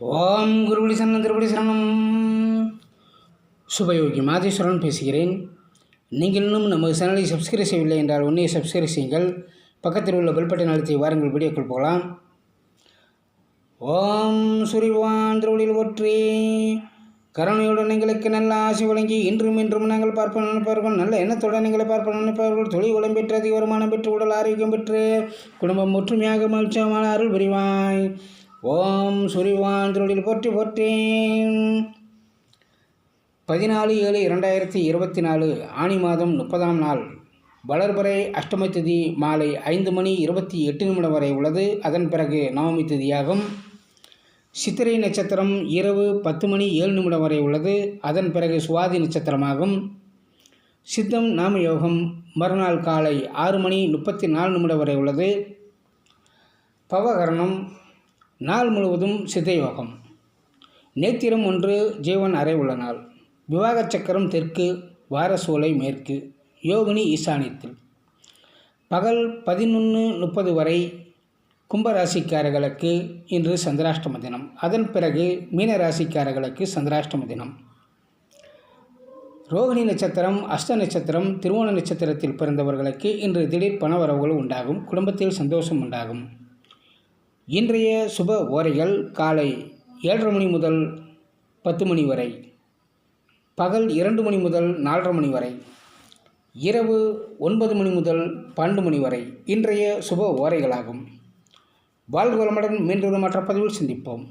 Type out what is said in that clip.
ஓம் குருபடி சரணம் திருபடி சரணம். சுபயோகி மாதேஸ்வரன் பேசுகிறேன். நீங்கள் இன்னும் நமது சேனலை சப்ஸ்கிரைப் செய்யவில்லை என்றால் உன்னை சப்ஸ்கிரைப் செய்யுங்கள். பக்கத்தில் உள்ள பெல் பட்டன் வாருங்கள் வீடியோக்கள் போகலாம். ஓம் சுரிவான் திருவடியில் ஒற்றி கருணையுடன் எங்களுக்கு நல்ல ஆசை வழங்கி இன்றும் இன்றும் நாங்கள் பார்ப்ப நினைப்பார்கள் நல்ல எண்ணத்துடன் எங்களை பார்ப்ப நினைப்பார்கள் தொழில் வளம் பெற்று அதிக வருமானம் பெற்று உடல் ஆரோக்கியம் பெற்று குடும்பம் ஒற்றுமையாக மகிழ்ச்சியமான அருள் புரிவாய். ஓம் சுரிவான் திருடில் போற்றி போற்றேன் பதினாலு ஏழு இரண்டாயிரத்தி இருபத்தி நாலு ஆனி மாதம் முப்பதாம் நாள். வளர்பறை அஷ்டமி திதி மாலை ஐந்து மணி இருபத்தி எட்டு நிமிடம் வரை உள்ளது. அதன் பிறகு நவமி திதியாகும். சித்திரை நட்சத்திரம் இரவு பத்து மணி ஏழு நிமிடம் வரை உள்ளது. அதன் பிறகு சுவாதி நட்சத்திரமாகும். சித்தம் நாம யோகம் மறுநாள் காலை ஆறு மணி முப்பத்தி நாலு நிமிடம் வரை உள்ளது. பவகரணம் நாள் முழுவதும் சித்தயோகம். நேத்திரம் ஒன்று ஜீவன் அறை உள்ள நாள் விவாக சக்கரம் தெற்கு வாரசூலை மேற்கு யோகினி ஈசானியத்தில். பகல் பதினொன்று முப்பது வரை கும்பராசிக்காரர்களுக்கு இன்று சந்திராஷ்டம தினம். அதன் பிறகு மீன ராசிக்காரர்களுக்கு சந்திராஷ்டம தினம். ரோகிணி நட்சத்திரம் அஷ்ட நட்சத்திரம் திருவோண நட்சத்திரத்தில் பிறந்தவர்களுக்கு இன்று திடீர் பணவரவுகள் உண்டாகும். குடும்பத்தில் சந்தோஷம் உண்டாகும். இன்றைய சுப ஓரைகள் காலை ஏழரை மணி முதல் பத்து மணி வரை பகல் இரண்டு மணி முதல் நாலரை மணி வரை இரவு ஒன்பது மணி முதல் பன்னெண்டு மணி வரை இன்றைய சுப ஓரைகளாகும். வாழ்வு வளமுடன் மீண்டும் மற்ற பதிவில் சந்திப்போம்.